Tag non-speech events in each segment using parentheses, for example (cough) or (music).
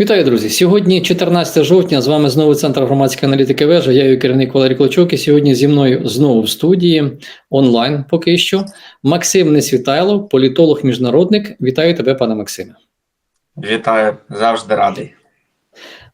Вітаю, друзі! Сьогодні 14 жовтня. З вами знову центр громадської аналітики вежа. Я її керівник Валерій Клочок. І сьогодні зі мною знову в студії онлайн. Поки що Максим Несвітайлов, політолог, міжнародник. Вітаю тебе, пане Максиме. Вітаю, завжди радий.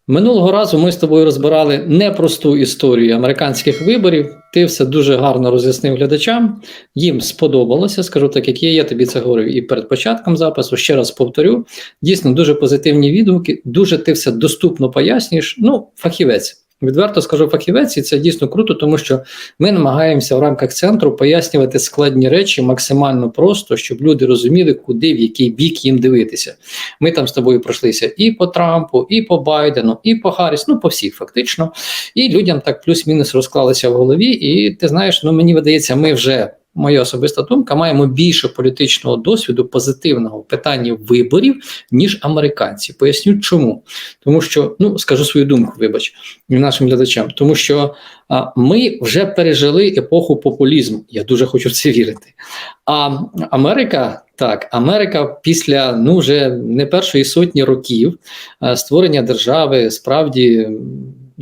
Минулого разу ми з тобою розбирали непросту історію американських виборів. Ти все дуже гарно роз'яснив глядачам. Їм сподобалося, скажу так, як є. Я тобі це говорив і перед початком запису. Ще раз повторю. Дійсно, дуже позитивні відгуки. Дуже ти все доступно пояснюєш. Ну, фахівець. Відверто скажу фахівець, і це дійсно круто, тому що ми намагаємося в рамках центру пояснювати складні речі максимально просто, щоб люди розуміли, куди в який бік їм дивитися. Ми там з тобою пройшлися і по Трампу, і по Байдену, і по Харріс, ну по всіх фактично. І людям так плюс-мінус розклалися в голові. І ти знаєш, ну мені видається, ми вже. Моя особиста думка, маємо більше політичного досвіду позитивного в питанні виборів, ніж американці. Поясню, чому. Тому що, ну скажу свою думку, вибач, нашим глядачам, тому що а, ми вже пережили епоху популізму. Я дуже хочу в це вірити. А Америка, так, Америка після ну вже не першої сотні років створення держави справді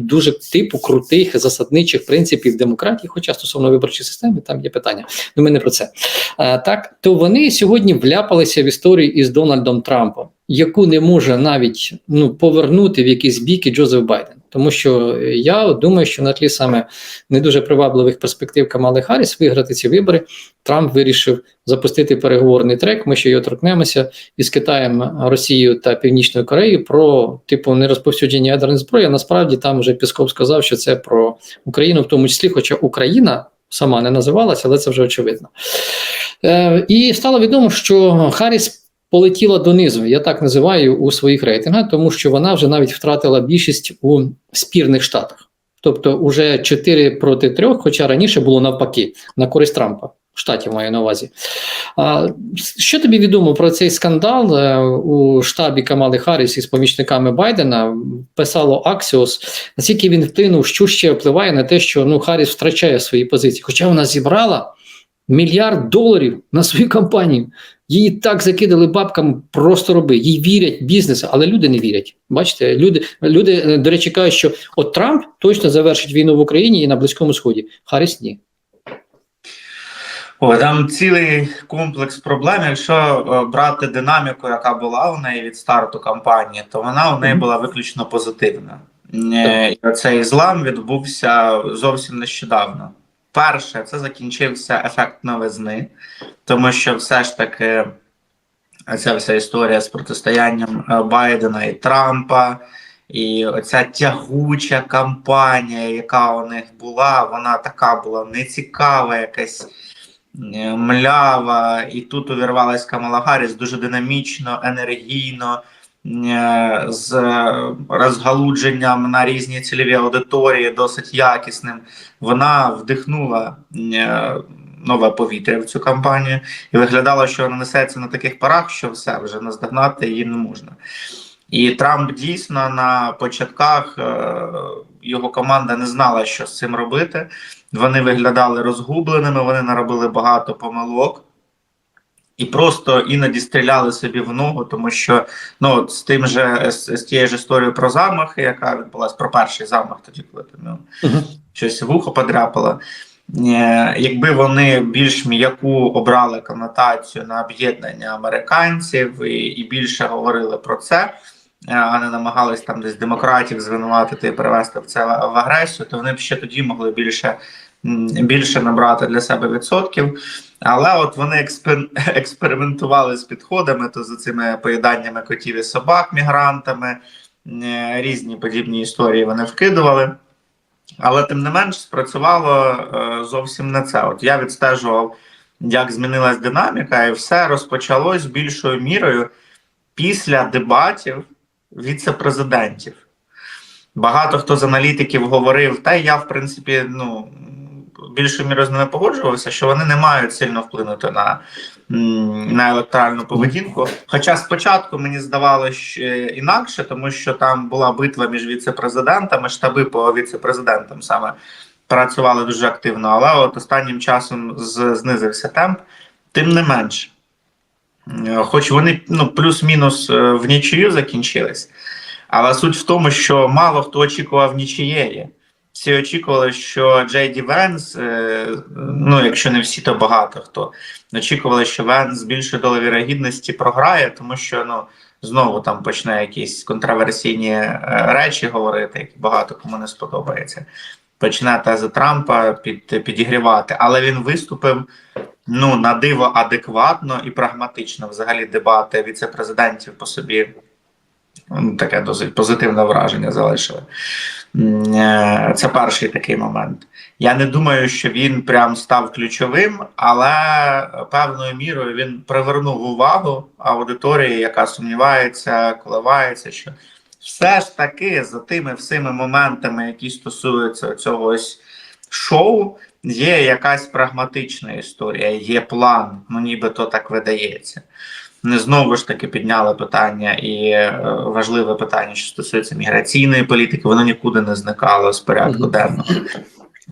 дуже типу крутих засадничих принципів демократії, хоча стосовно виборчої системи, там є питання. Ну, ми не про це. А, так, то вони сьогодні вляпалися в історію із Дональдом Трампом, яку не може навіть ну, повернути в якісь біки Джозеф Байден. Тому що я думаю, що на тлі саме не дуже привабливих перспектив Камали Харріс виграти ці вибори, Трамп вирішив запустити переговорний трек. Ми ще його торкнемося із Китаєм, Росією та Північною Кореєю про типу нерозповсюдження ядерної зброї. Насправді там вже Пісков сказав, що це про Україну, в тому числі, хоча Україна сама не називалася, але це вже очевидно. Е, І стало відомо, що Харріс полетіла донизу, я так називаю у своїх рейтингах, тому що вона вже навіть втратила більшість у спірних штатах. Тобто, уже 4 проти 3, хоча раніше було навпаки, на користь Трампа. Штатів маю на увазі. А, Що тобі відомо про цей скандал е, у штабі Камали Харріс із помічниками Байдена? Писало Аксіос, наскільки він вплинув, що ще впливає на те, що ну Харріс втрачає свої позиції. Хоча вона зібрала мільярд доларів на свою кампанію. Її так закидали бабками, просто роби. Їй вірять бізнесу, але люди не вірять. Бачите, люди, люди, е, до речі, кажуть, що от Трамп точно завершить війну в Україні і на Близькому Сході. Харріс ні. О, там цілий комплекс проблем. Якщо е, брати динаміку, яка була у неї від старту кампанії, то вона у неї була виключно позитивна. Е, цей злам відбувся зовсім нещодавно. Перше, це закінчився ефект новизни, тому що все ж таки ця вся історія з протистоянням е, Байдена і Трампа, і оця тягуча кампанія, яка у них була, вона така була нецікава, якась е, млява. І тут увірвалась Камала Гарріс дуже динамічно, енергійно. З розгалудженням на різні цільові аудиторії, досить якісним, вона вдихнула е, нове повітря в цю кампанію і виглядало, що вона несеться на таких парах, що все вже наздогнати її не можна. І Трамп дійсно на початках е, його команда не знала, що з цим робити. Вони виглядали розгубленими, вони наробили багато помилок. І просто іноді стріляли собі в ногу, тому що ну з тим же з, з тією ж історією про замахи, яка відбулася про перший замах, тоді коли там ну, Угу. щось вухо подряпало. Е, Якби вони більш м'яку обрали конотацію на об'єднання американців і, і більше говорили про це, е, а не намагались там десь демократів звинуватити і перевести в це в в агресію, то вони б ще тоді могли більше, більше набрати для себе відсотків. Але от вони експер... (laughs) експериментували з підходами, то за цими поїданнями котів і собак, мігрантами, е, різні подібні історії вони вкидували. Але тим не менш спрацювало е, зовсім не це. От я відстежував, як змінилась динаміка, і все розпочалось більшою мірою після дебатів віце-президентів. Багато хто з аналітиків говорив, та я, в принципі, ну більшою мірою з ними погоджувався, що вони не мають сильно вплинути на, на електоральну поведінку. Хоча спочатку мені здавалося інакше, тому що там була битва між віце-президентами, штаби по віце-президентам саме працювали дуже активно, але от останнім часом знизився темп. Тим не менш, е, хоч вони ну, плюс-мінус е, в нічию закінчились. Але суть в тому, що мало хто очікував нічиєї. Всі очікували, що Джей Ді Венс, е, ну якщо не всі, то багато хто очікували, що Венс з більшою долею вірогідності програє, тому що ну знову там почне якісь контроверсійні е, речі говорити, які багато кому не сподобається. Почне тези Трампа під, підігрівати, але він виступив ну на диво адекватно і прагматично. Взагалі, дебати віце-президентів по собі м, таке досить позитивне враження залишили. Е, Це перший такий момент. Я не думаю, що він прям став ключовим, але певною мірою він привернув увагу аудиторії, яка сумнівається, коливається, що все ж таки за тими всіми моментами, які стосуються цього ось шоу, є якась прагматична історія, є план, ну нібито так видається. Не знову ж таки підняли питання і е, важливе питання, що стосується міграційної політики, воно нікуди не зникало з порядку денного.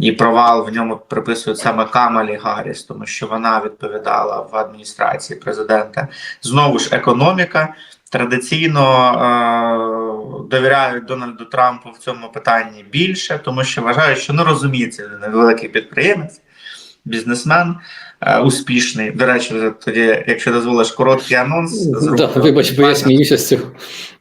І провал в ньому приписують саме Камалі Гарріс, тому що вона відповідала в адміністрації президента. Знову ж економіка. Традиційно е- довіряють Дональду Трампу в цьому питанні більше, тому що вважають, що ну розуміється, він великий підприємець, бізнесмен, успішний. До речі, тоді, якщо дозволиш, короткий анонс. Да, вибач, бо я сміюся з цього.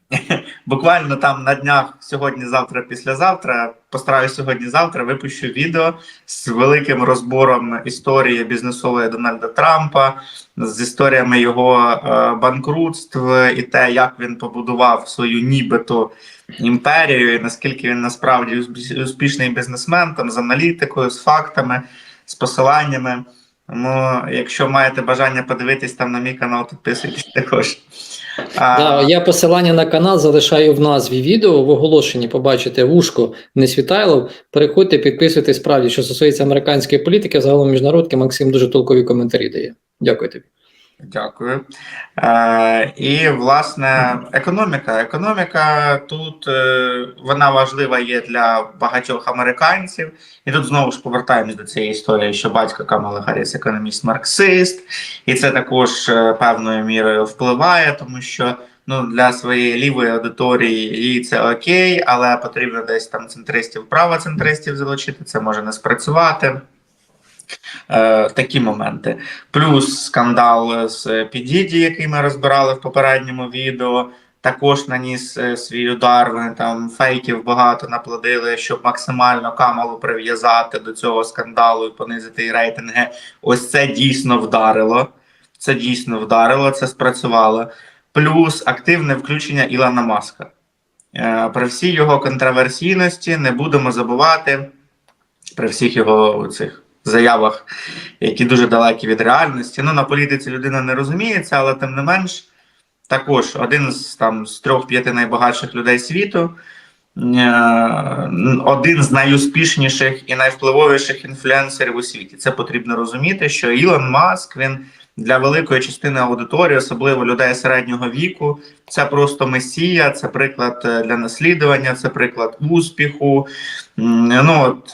(laughs) Буквально там на днях сьогодні, завтра, післязавтра. Постараюсь сьогодні-завтра випущу відео з великим розбором історії бізнесової Дональда Трампа, з історіями його е, банкрутств і те, як він побудував свою нібито імперію, і наскільки він насправді успішний бізнесмен, там з аналітикою, з фактами, з посиланнями. Тому, якщо маєте бажання подивитись там на мій канал, підписуйтесь також. А, Да, я посилання на канал залишаю в назві відео. В оголошенні побачите вушко не Світайлов. Переходьте, підписуйтесь справді, що стосується американської політики, загалом міжнародки. Максим дуже толкові коментарі дає. Дякую тобі. Дякую. Е, і власне економіка. Економіка тут е, вона важлива є для багатьох американців. І тут знову ж повертаємось до цієї історії, що батько Камала Гарріс економіст-марксист, і це також е, певною мірою впливає, тому що ну для своєї лівої аудиторії їй це окей, але потрібно десь там центристів, правоцентристів залучити. Це може не спрацювати. Е, такі моменти. Плюс скандал з Підіді, який ми розбирали в попередньому відео, також наніс е, свій удар. Вони там фейків багато наплодили, щоб максимально камалу прив'язати до цього скандалу і понизити її рейтинги. Ось це дійсно вдарило. Це дійсно вдарило, це спрацювало. Плюс активне включення Ілона Маска. Е, При всій його контроверсійності не будемо забувати при всіх його цих заявах, які дуже далекі від реальності. Ну, на політиці людина не розуміється, але тим не менш, також один з там з трьох-п'яти найбагатших людей світу, е, один з найуспішніших і найвпливовіших інфлюенсерів у світі. Це потрібно розуміти, що Ілон Маск він для великої частини аудиторії, особливо людей середнього віку, це просто месія, це приклад е, для наслідування, це приклад успіху. Ну от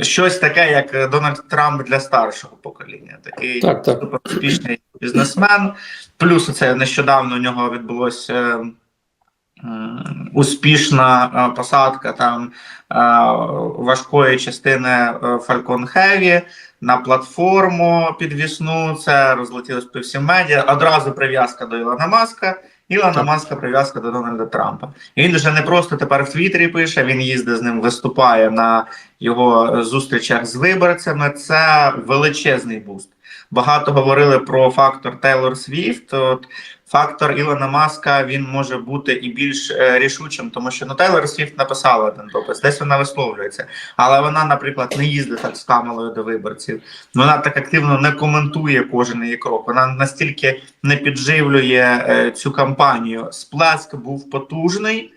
е, щось таке, як Дональд Трамп для старшого покоління. Такий Так, так. супер успішний бізнесмен. Плюс це нещодавно у нього відбулося. е, Успішна е, посадка там е, важкої частини е, Falcon Heavy на платформу підвісну. Це розлетілось по всім медіа. Одразу прив'язка до Ілона Маска. Ілона Маска прив'язка до Дональда Трампа. І він вже не просто тепер в Твіттері пише, він їздить з ним, виступає на його зустрічах з виборцями. Це величезний буст. Багато говорили про фактор Тейлор Свіфт. Фактор Ілона Маска він може бути і більш е, рішучим, тому що ну Тейлор Свіфт написала один допис, десь вона висловлюється, але вона, наприклад, не їздить так з камелою до виборців. Вона так активно не коментує кожен її крок. Вона настільки не підживлює е, цю кампанію. Сплеск був потужний.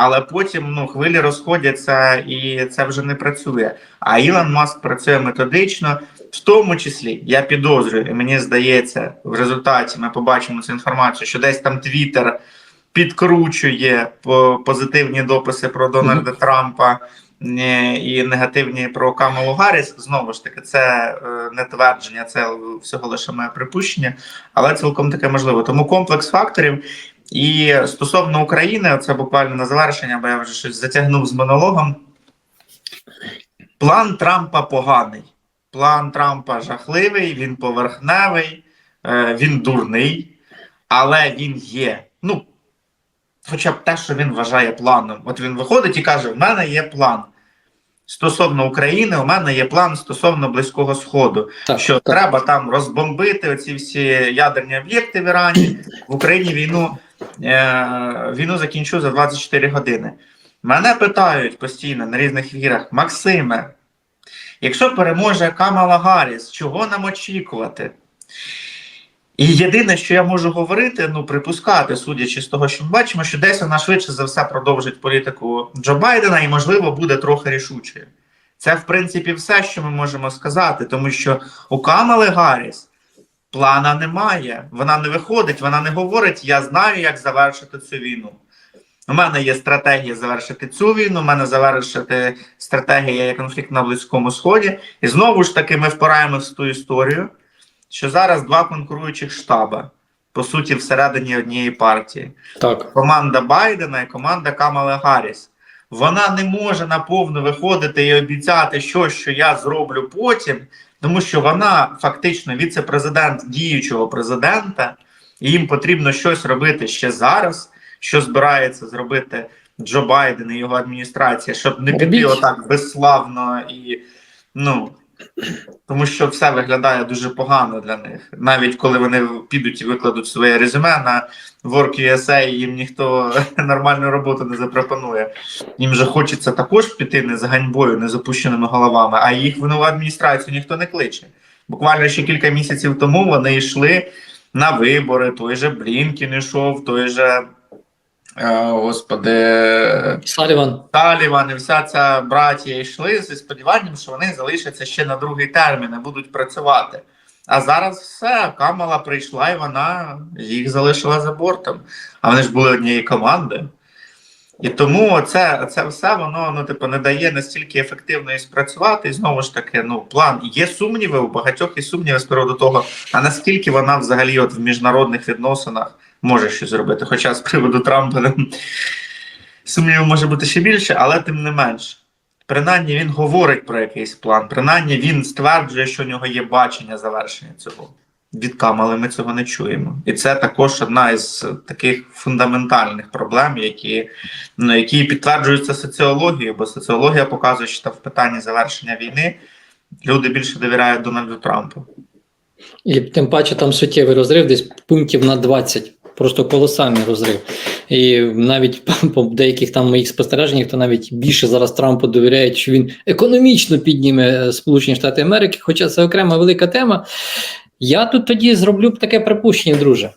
Але потім ну хвилі розходяться, і це вже не працює. А Ілон Маск працює методично, в тому числі я підозрюю, і мені здається, в результаті ми побачимо цю інформацію, що десь там Твіттер підкручує позитивні дописи про Дональда Трампа е, і негативні про Камалу Гарріс. Знову ж таки, це е, не твердження, це всього лише моє припущення, але цілком таке можливо. Тому комплекс факторів. І стосовно України, це буквально на завершення, бо я вже щось затягнув з монологом. План Трампа поганий. План Трампа жахливий, він поверхневий, е, він дурний, але він є. Ну, хоча б те, що він вважає планом. От він виходить і каже: в мене є план. Стосовно України, у мене є план стосовно Близького Сходу, Так, що так. треба там розбомбити оці всі ядерні об'єкти в Ірані. В Україні війну, е, війну закінчу за 24 години. Мене питають постійно на різних вірах: Максиме, якщо переможе Камала Гарріс, чого нам очікувати? І єдине, що я можу говорити, ну припускати, судячи з того, що ми бачимо, що десь вона швидше за все продовжить політику Джо Байдена і, можливо, буде трохи рішучою. Це, в принципі, все, що ми можемо сказати, тому що у Камали Гарріс плана немає. Вона не виходить, вона не говорить: я знаю, як завершити цю війну. У мене є стратегія завершити цю війну, у мене завершити стратегія є конфлікт на Близькому Сході. І знову ж таки, ми впираємося в ту історію, що зараз два конкуруючих штаби, по суті, всередині однієї партії Так. команда Байдена і команда Камали Гарріс. Вона не може наповну виходити і обіцяти щось, що я зроблю потім, тому що вона фактично віце-президент діючого президента, і їм потрібно щось робити ще зараз, що збирається зробити Джо Байден і його адміністрація, щоб не піти отак безславно і ну. Тому що все виглядає дуже погано для них. Навіть коли вони підуть і викладуть своє резюме на Work.USA, їм ніхто (laughs) нормальну роботу не запропонує. Їм же хочеться також піти не з ганьбою, не з опущеними головами, а їх в нову адміністрацію ніхто не кличе. Буквально ще кілька місяців тому вони йшли на вибори, той же Блінкін йшов, той же. Господи, Саліван. Таліван і вся ця братія йшли зі сподіванням, що вони залишаться ще на другий термін і будуть працювати. А зараз все, Камала прийшла і вона їх залишила за бортом. А вони ж були однією командою. І тому це, це все воно ну, типу, не дає настільки ефективно і спрацювати. І знову ж таки, ну, план є сумніви, у багатьох є сумніви з приводу того, а наскільки вона взагалі от в міжнародних відносинах може щось зробити. Хоча з приводу Трампа ну, сумнівів може бути ще більше, але тим не менш. Принаймні він говорить про якийсь план, принаймні він стверджує, що у нього є бачення завершення цього. Від Камали ми цього не чуємо. І це також одна із таких фундаментальних проблем, які, ну, які підтверджуються соціологією, бо соціологія показує, що там в питанні завершення війни люди більше довіряють Дональду Трампу. І тим паче там суттєвий розрив, десь пунктів на 20. Просто колосальний розрив. І навіть (laughs) по деяких там моїх спостереженнях, то навіть більше зараз Трампу довіряють, що він економічно підніме е, Сполучені Штати Америки, хоча це окрема велика тема. Я тут тоді зроблю таке припущення, друже.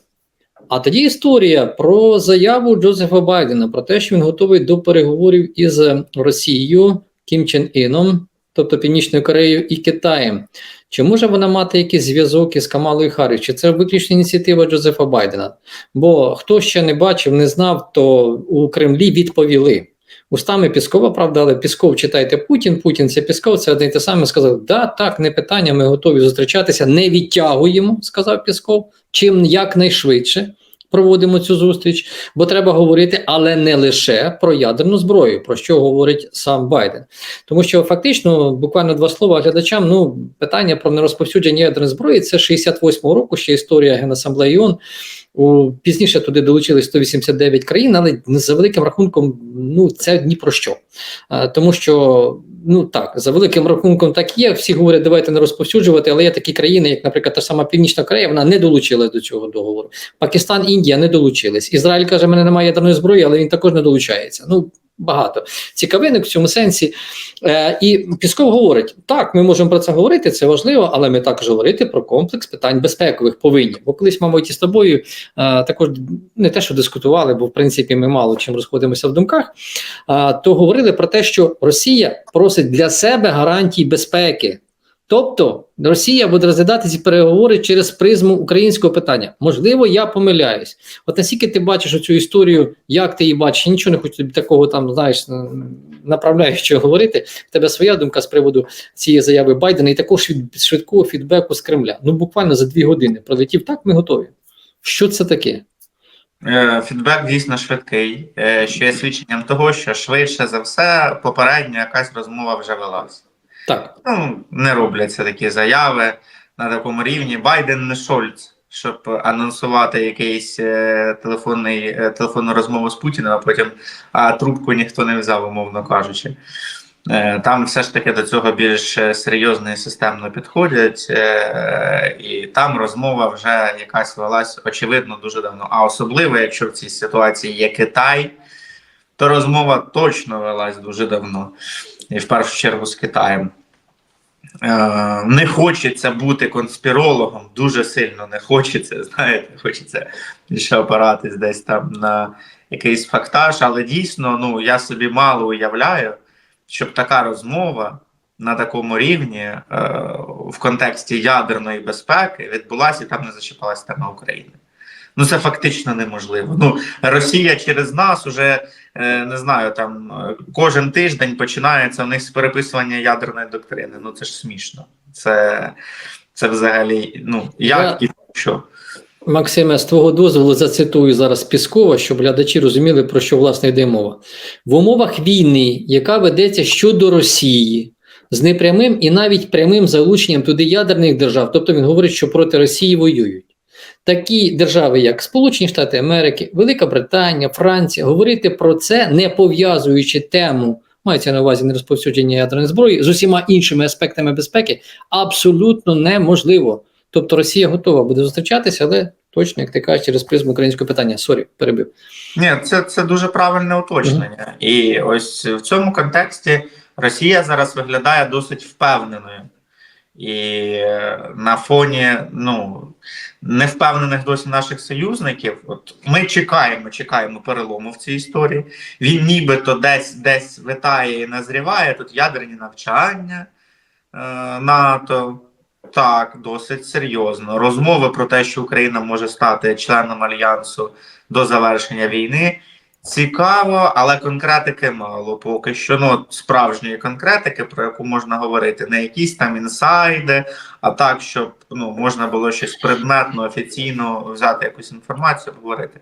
А тоді історія про заяву Джозефа Байдена про те, що він готовий до переговорів із Росією, Кім Чен Іном, тобто Північною Кореєю і Китаєм. Чи може вона мати якийсь зв'язок із Камалою Харріс? Чи це виключно ініціатива Джозефа Байдена? Бо хто ще не бачив, не знав, то у Кремлі відповіли. Устами Піскова, правда, але Пісков читайте Путін, Путін це Пісков, це одне й те саме сказав: да, так, не питання, ми готові зустрічатися, не відтягуємо, сказав Пісков, чим якнайшвидше проводимо цю зустріч, бо треба говорити, але не лише про ядерну зброю, про що говорить сам Байден. Тому що фактично, буквально два слова глядачам. Ну, питання про нерозповсюдження ядерної зброї це 68-го року, ще історія Генасамблеї ООН. У пізніше туди долучились 189 країн, але за великим рахунком, ну це ні про що. Тому що ну так, за великим рахунком так є. Всі говорять, давайте не розповсюджувати, але є такі країни, як, наприклад, та сама Північна Корея, вона не долучилась до цього договору. Пакистан, Індія не долучились. Ізраїль каже, мене немає ядерної зброї, але він також не долучається. Ну багато цікавинок в цьому сенсі. Е, і Пісков говорить: так, ми можемо про це говорити, це важливо, але ми також говорити про комплекс питань безпекових повинні. Бо колись, мабуть, із тобою е, також не те, що дискутували, бо в принципі ми мало чим розходимося в думках. Е, то говорили про те, що Росія просить для себе гарантій безпеки. Тобто Росія буде розглядати ці переговори через призму українського питання. Можливо, я помиляюсь. От наскільки ти бачиш цю історію, як ти її бачиш, я нічого не хочу тобі такого там, знаєш, направляючого говорити. В тебе своя думка з приводу цієї заяви Байдена і також від швидкого фідбеку з Кремля. Ну буквально за дві години пролетів так, ми готові. Що це таке? Е, Фідбек дійсно швидкий, е, що є свідченням того, що швидше за все попередньо якась розмова вже велась. Так. Ну, не робляться такі заяви на такому рівні. Байден не Шольц, щоб анонсувати якийсь е, телефонний, е, телефонну розмову з Путіним, а потім а трубку ніхто не взяв, умовно кажучи. Е, Там все ж таки до цього більш серйозно і системно підходять, е, і там розмова вже якась велась очевидно дуже давно. А особливо, якщо в цій ситуації є Китай, то розмова точно велась дуже давно, і в першу чергу з Китаєм. Е, Не хочеться бути конспірологом, дуже сильно не хочеться. (laughs) Знаєте, хочеться більше опиратись десь там на якийсь фактаж, але дійсно, ну я собі мало уявляю, щоб така розмова на такому рівні е, в контексті ядерної безпеки відбулася і там не зачіпалась тема України. Ну це фактично неможливо. Ну Росія через нас уже е, не знаю, там е, кожен тиждень починається у них з переписування ядерної доктрини. Ну це ж смішно. Це, це взагалі, ну як і що. Максиме, з твого дозволу зацитую зараз Піскова, щоб глядачі розуміли, про що власне йде мова. В умовах війни, яка ведеться щодо Росії, з непрямим і навіть прямим залученням туди ядерних держав, тобто він говорить, що проти Росії воюють. Такі держави, як Сполучені Штати Америки, Велика Британія, Франція, говорити про це, не пов'язуючи тему, мається на увазі не розповсюдження ядерної зброї, з усіма іншими аспектами безпеки, абсолютно неможливо. Тобто Росія готова буде зустрічатися, але точно, як ти кажеш, через призму українського питання. Сорі, перебив. Ні, це, це дуже правильне уточнення. І ось в цьому контексті Росія зараз виглядає досить впевненою. І е, на фоні ну, невпевнених досі наших союзників, от ми чекаємо, чекаємо перелому в цій історії. Він нібито десь десь витає і назріває. Тут ядерні навчання е, НАТО. Так, досить серйозно. Розмови про те, що Україна може стати членом альянсу до завершення війни. Цікаво, але конкретики мало. Поки що ну, справжньої конкретики, про яку можна говорити, не якісь там інсайди, а так, щоб ну, можна було щось предметно, офіційно взяти якусь інформацію, говорити.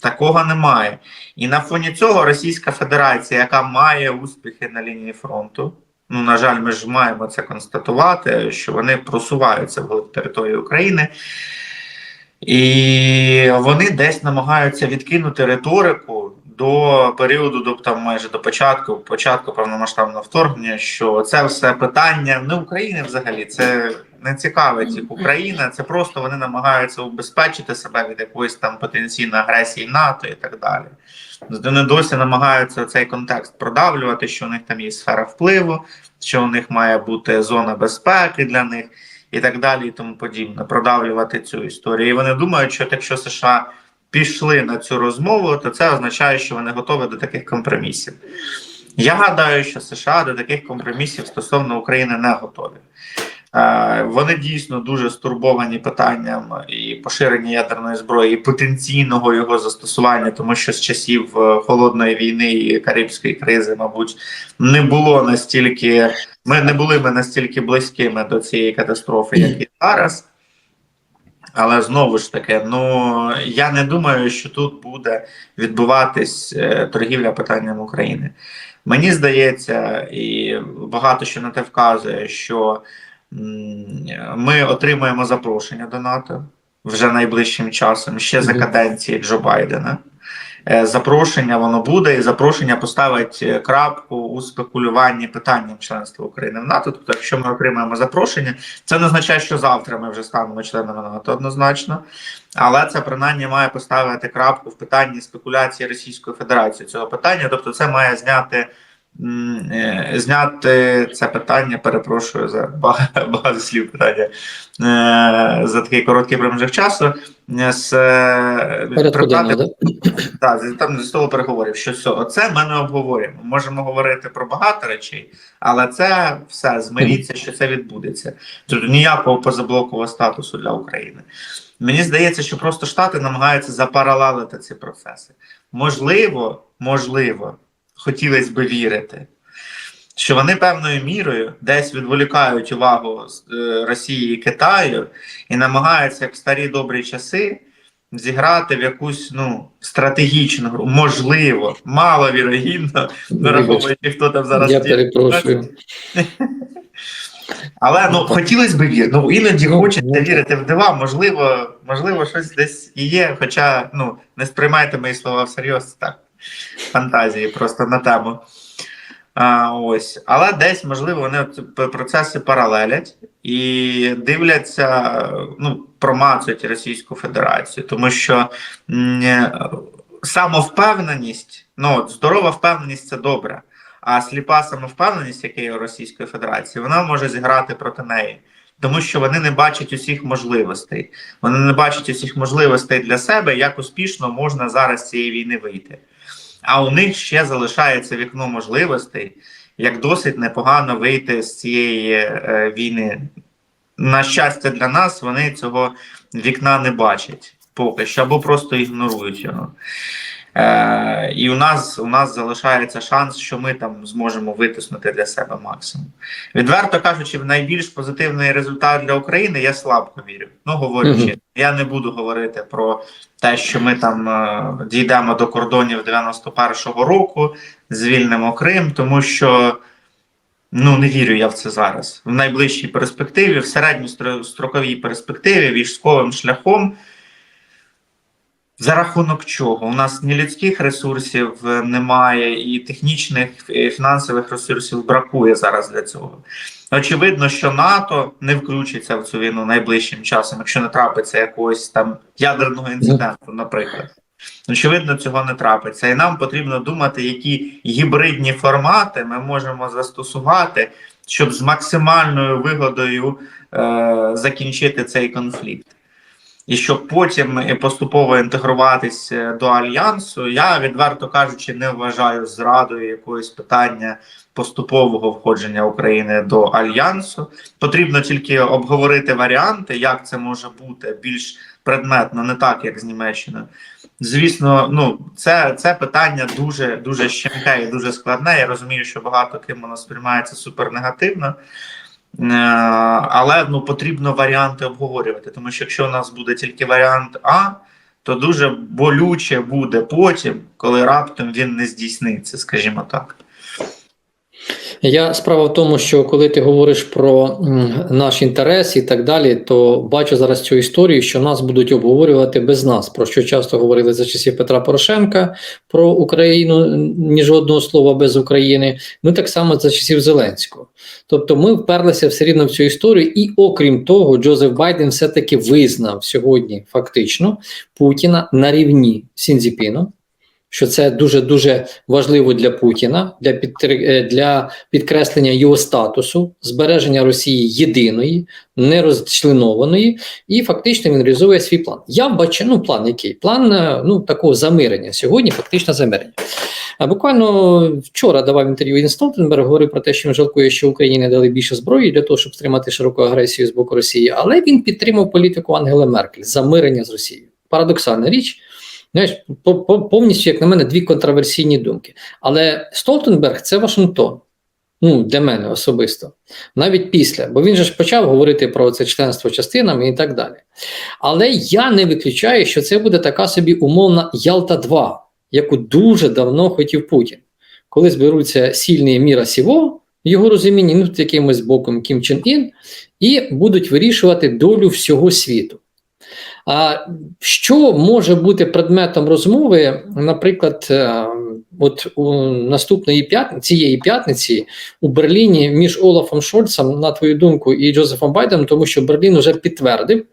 Такого немає. І на фоні цього Російська Федерація, яка має успіхи на лінії фронту, ну на жаль, ми ж маємо це констатувати, що вони просуваються в території України. І вони десь намагаються відкинути риторику до періоду, до там майже до початку, початку повномасштабного вторгнення, що це все питання не України взагалі, це не цікавить їх Україна. Це просто вони намагаються убезпечити себе від якоїсь там потенційної агресії НАТО і так далі. Вони досі намагаються цей контекст продавлювати, що у них там є сфера впливу, що у них має бути зона безпеки для них і так далі, і тому подібне, продавлювати цю історію. І вони думають, що якщо США пішли на цю розмову, то це означає, що вони готові до таких компромісів. Я гадаю, що США до таких компромісів стосовно України не готові. Е, Вони дійсно дуже стурбовані питанням і поширення ядерної зброї, і потенційного його застосування, тому що з часів е, холодної війни і Карибської кризи, мабуть, не було настільки. Ми не були ми настільки близькими до цієї катастрофи, як і зараз. Але знову ж таки, ну я не думаю, що тут буде відбуватись е, торгівля питанням України. Мені здається, і багато що на те вказує, що ми отримаємо запрошення до НАТО вже найближчим часом, ще за каденції Джо Байдена. Е, Запрошення воно буде, і запрошення поставить е, крапку у спекулюванні питанням членства України в НАТО. Тобто, якщо ми отримаємо запрошення, це не означає, що завтра ми вже станемо членами НАТО однозначно, але це принаймні має поставити крапку в питанні спекуляції Російської Федерації цього питання. Тобто, це має зняти. Е, Зняти це питання, перепрошую за багато, (laughs) багато слів питання е, за такий короткий проміжок часу. е, З прибрати да? так, там з столу переговорів, що все, оце ми не обговорюємо. Можемо говорити про багато речей, але це все змиріться, що це відбудеться. Тобто ніякого позаблокового статусу для України. Мені здається, що просто Штати намагаються запаралелити ці процеси. Можливо, можливо, хотілося би вірити, що вони певною мірою десь відволікають увагу е, Росії і Китаю і намагаються, як в старі добрі часи, зіграти в якусь ну, стратегічну гру. Можливо, маловірогідно, враховуючи, хто там зараз Я перепрошую. (laughs) Але ну хотілося б вірити. Ну іноді Ну, хочеться ну. вірити в дива. Можливо, можливо, щось десь і є. Хоча ну не сприймайте мої слова всерйоз, так. Фантазії просто на тему. А, ось. Але десь, можливо, вони процеси паралелять і дивляться, ну, промацують Російську Федерацію, тому що е, самовпевненість, ну, здорова впевненість це добре. А сліпа самовпевненість, яка є у Російської Федерації, вона може зіграти проти неї, тому що вони не бачать усіх можливостей. Вони не бачать усіх можливостей для себе, як успішно можна зараз з цієї війни вийти. А у них ще залишається вікно можливостей, як досить непогано вийти з цієї е, війни. На щастя, для нас вони цього вікна не бачать поки що, або просто ігнорують його. Е, і у нас у нас залишається шанс, що ми там зможемо витиснути для себе максимум. Відверто кажучи, в найбільш позитивний результат для України я слабко вірю. Ну говорячи, Мгм. я не буду говорити про те, що ми там е, дійдемо до кордонів 91-го року, звільнимо Крим, тому що. Ну, не вірю я в це зараз. В найближчій перспективі, в середньостроковій перспективі, військовим шляхом. За рахунок чого? У нас ні людських ресурсів е, немає, і технічних і фінансових ресурсів бракує зараз для цього. Очевидно, що НАТО не включиться в цю війну найближчим часом, якщо не трапиться якогось там ядерного інциденту, наприклад. Очевидно, цього не трапиться. І нам потрібно думати, які гібридні формати ми можемо застосувати, щоб з максимальною вигодою е, закінчити цей конфлікт. І щоб потім поступово інтегруватись е, до альянсу, я відверто кажучи, не вважаю зрадою якогось питання поступового входження України до альянсу. Потрібно тільки обговорити варіанти, як це може бути більш предметно, не так як з Німеччиною. Звісно, ну це, це питання дуже дуже щемке і дуже складне. Я розумію, що багато ким воно сприймається супернегативно. Е, Але ну потрібно варіанти обговорювати, тому що якщо у нас буде тільки варіант А, то дуже болюче буде потім, коли раптом він не здійсниться, скажімо так. Я справа в тому, що коли ти говориш про наш інтерес і так далі, то бачу зараз цю історію, що нас будуть обговорювати без нас, про що часто говорили за часів Петра Порошенка про Україну, ні жодного слова без України. Ну так само за часів Зеленського. Тобто ми вперлися все рівно в цю історію, і окрім того, Джозеф Байден все-таки визнав сьогодні фактично Путіна на рівні Сінзіпіном. Що це дуже дуже важливо для Путіна, для підтри- е, для підкреслення його статусу, збереження Росії єдиної, нерозчленованої, і фактично він реалізує свій план. Я бачу, ну план який? План е, ну такого замирення. Сьогодні фактично замирення. А буквально вчора давав інтерв'ю Він Столтенберг, говорив про те, що він жалкує, що Україні не дали більше зброї для того, щоб стримати широку агресію з боку Росії, але він підтримав політику Ангели Меркель замирення з Росією. Парадоксальна річ. Знаєш, по- по- повністю, як на мене, дві контроверсійні думки. Але Столтенберг це Вашингтон. Ну, для мене особисто. Навіть після, бо він же ж почав говорити про це членство частинами і так далі. Але я не виключаю, що це буде така собі умовна Ялта-2, яку дуже давно хотів Путін. Коли зберуться сильні міра сіво, його розумінні, ну, якимось боком Кім Чен Ін, і будуть вирішувати долю всього світу. А що може бути предметом розмови, наприклад, е, от у наступної п'ятниці цієї п'ятниці у Берліні між Олафом Шольцем, на твою думку, і Джозефом Байденом, тому що Берлін вже підтвердив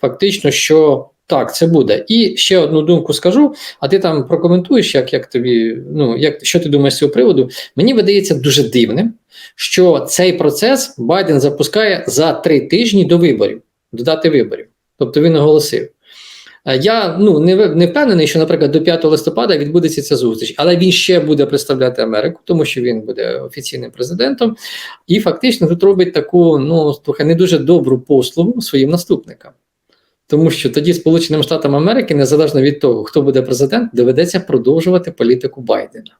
фактично, що так, це буде. І ще одну думку скажу, а ти там прокоментуєш, як, як тобі, ну як що ти думаєш з цього приводу? Мені видається дуже дивним, що цей процес Байден запускає за три тижні до виборів, до дати виборів. Тобто він оголосив. Е, Я ну не не впевнений, що, наприклад, до 5 листопада відбудеться ця зустріч, але він ще буде представляти Америку, тому що він буде офіційним президентом, і фактично тут робить таку ну трохи не дуже добру послугу своїм наступникам. Тому що тоді Сполученим Штатам Америки, незалежно від того, хто буде президент, доведеться продовжувати політику Байдена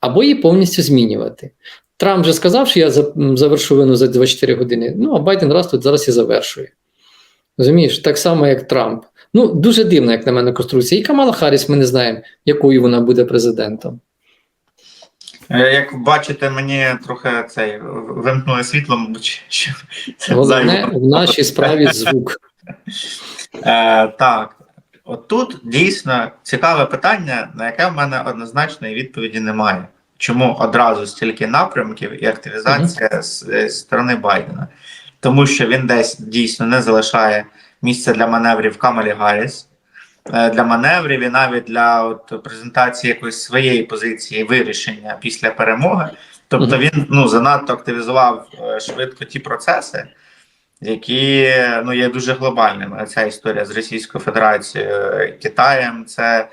або її повністю змінювати. Трамп вже сказав, що я завершу вину за 24 години. Ну а Байден раз тут зараз і завершує. Розумієш, так само, як Трамп. Ну, дуже дивна, як на мене, конструкція. І Камала Харріс, ми не знаємо, якою вона буде президентом. Е, Як бачите, мені трохи цей вимкнули світло, мабуть, що Головне в нашій справі звук. Е, так, от тут дійсно цікаве питання, на яке в мене однозначної відповіді немає. Чому одразу стільки напрямків і активізація з, з сторони Байдена? Тому що він десь дійсно не залишає місця для маневрів Камалі Гарріс, е, для маневрів і навіть для от, презентації якоїсь своєї позиції вирішення після перемоги. Тобто він ну, занадто активізував е, швидко ті процеси, які ну, є дуже глобальними. Ця історія з Російською Федерацією, е, Китаєм це,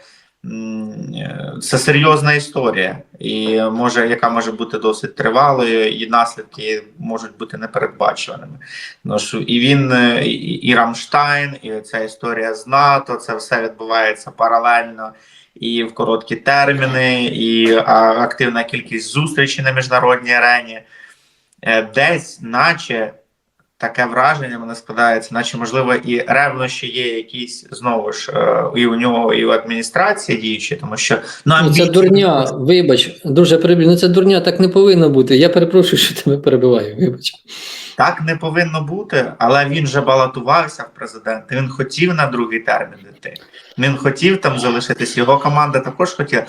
це серйозна історія, і може, яка може бути досить тривалою, і наслідки можуть бути непередбачуваними. Ну, і він, е, і, і Рамштайн, і ця історія з НАТО, це все відбувається паралельно. І в короткі терміни, і активна кількість зустрічей на міжнародній арені. Е, Десь, наче таке враження мене складається, наче можливо і ревнощі є якісь знову ж е, і у нього, і в адміністрації діючі, тому що ну, Ну, це дурня, вибач, дуже перебив. Ну це дурня, так не повинно бути. Я перепрошую, що тебе перебиваю. Вибач. Так не повинно бути, але він же балотувався в президенти. Він хотів на другий термін йти. Він хотів там залишитись. Його команда також хотіла.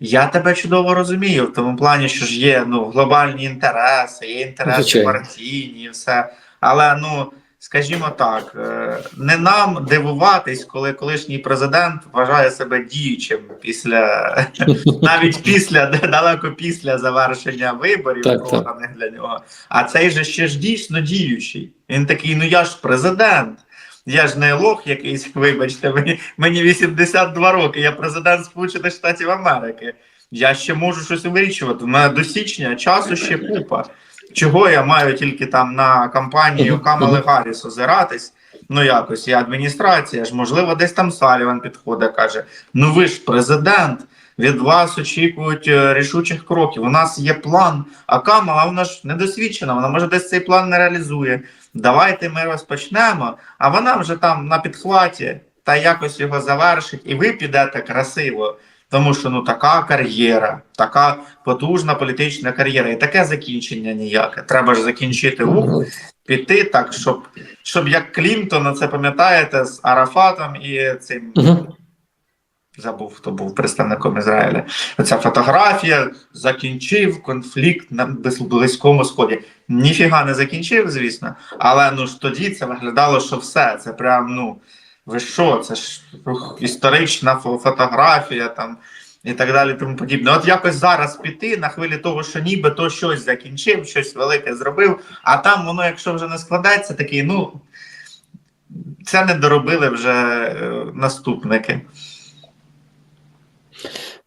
Я тебе чудово розумію в тому плані, що ж є ну глобальні інтереси, є інтереси партійні, і все. Але ну скажімо так, е, не нам дивуватись, коли колишній президент вважає себе діючим після (laughs) навіть після далеко після завершення виборів, Так, так. для нього. А цей же ще ж дійсно діючий. Він такий: ну я ж президент. Я ж не лох якийсь, (laughs) вибачте, мені, мені 82 роки, я президент Сполучених Штатів Америки. Я ще можу щось вирішувати. У мене до січня часу ще купа. Чого я маю тільки там на кампанію Камали Гарріс озиратись? Ну якось і адміністрація ж, можливо, десь там Саліван підходить, каже: Ну ви ж президент, від вас очікують е, рішучих кроків. У нас є план, а Камала вона ж недосвідчена, вона може десь цей план не реалізує. Давайте ми розпочнемо, а вона вже там на підхваті та якось його завершить, і ви підете красиво. Тому що ну така кар'єра, така потужна політична кар'єра, і таке закінчення ніяке. Треба ж закінчити ух, піти так, щоб, щоб як Клінтон, це пам'ятаєте, з Арафатом і цим забув, хто був представником Ізраїля. Ця фотографія закінчив конфлікт на Близькому Сході. Ніфіга не закінчив, звісно, але ну ж тоді це виглядало, що все. Це прям, ну ви що, це ж історична фотографія там. І так далі, тому подібне. От якось зараз піти на хвилі того, що ніби то щось закінчив, щось велике зробив, а там воно, якщо вже не складається, такий, ну це не доробили вже е, наступники.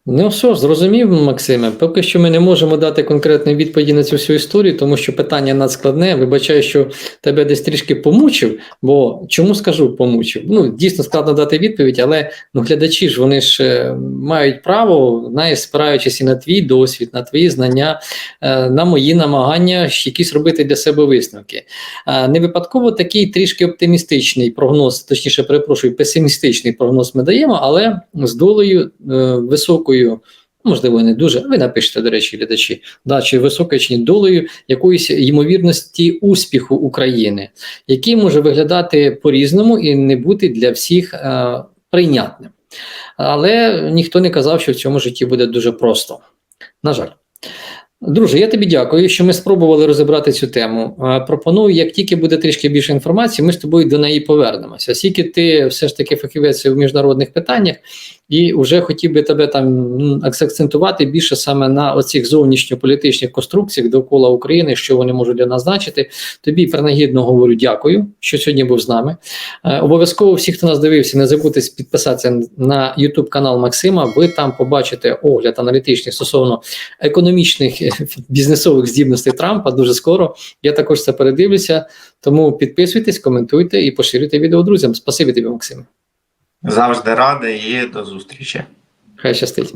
Ну ж, зрозумів, Максиме. Поки що ми не можемо дати конкретної відповіді на цю всю історію, тому що питання надскладне. Вибачаю, що тебе десь трішки помучив. Бо чому скажу помучив? Ну дійсно складно дати відповідь, але ну глядачі ж вони ж е, мають право, знаєш, спираючись і на твій досвід, на твої знання, е, на мої намагання якісь робити для себе висновки. Е, не випадково такий трішки оптимістичний прогноз, точніше, перепрошую, песимістичний прогноз ми даємо, але з долею е, високою, можливо, не дуже. Ви напишете, до речі, глядачі, да, чи високою, чи долею якоїсь ймовірності успіху України, який може виглядати по-різному і не бути для всіх е, прийнятним. Але ніхто не казав, що в цьому житті буде дуже просто. На жаль. Друже, я тобі дякую, що ми спробували розібрати цю тему. Е, Пропоную, як тільки буде трішки більше інформації, ми з тобою до неї повернемося. Оскільки ти все ж таки фахівець в міжнародних питаннях, і вже хотів би тебе там акцентувати більше саме на оцих зовнішньополітичних конструкціях довкола України, що вони можуть для нас значити. Тобі принагідно говорю дякую, що сьогодні був з нами. Е, Обов'язково всі, хто нас дивився, не забудьте підписатися на YouTube канал Максима. Ви там побачите огляд аналітичний стосовно економічних е, бізнесових здібностей Трампа дуже скоро. Я також це передивлюся. Тому підписуйтесь, коментуйте і поширюйте відео друзям. Спасибі тобі, Максим. Завжди радий і до зустрічі. Хай щастить.